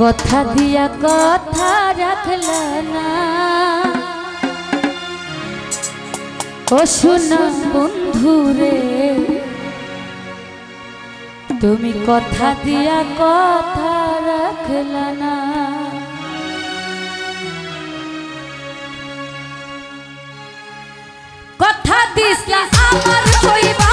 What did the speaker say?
কথা দিয়া কথা রাখল না। ও শোনা বন্ধু রে তুমি কথা দিয়া কথা রাখল না। কথা দিস আমার হইবা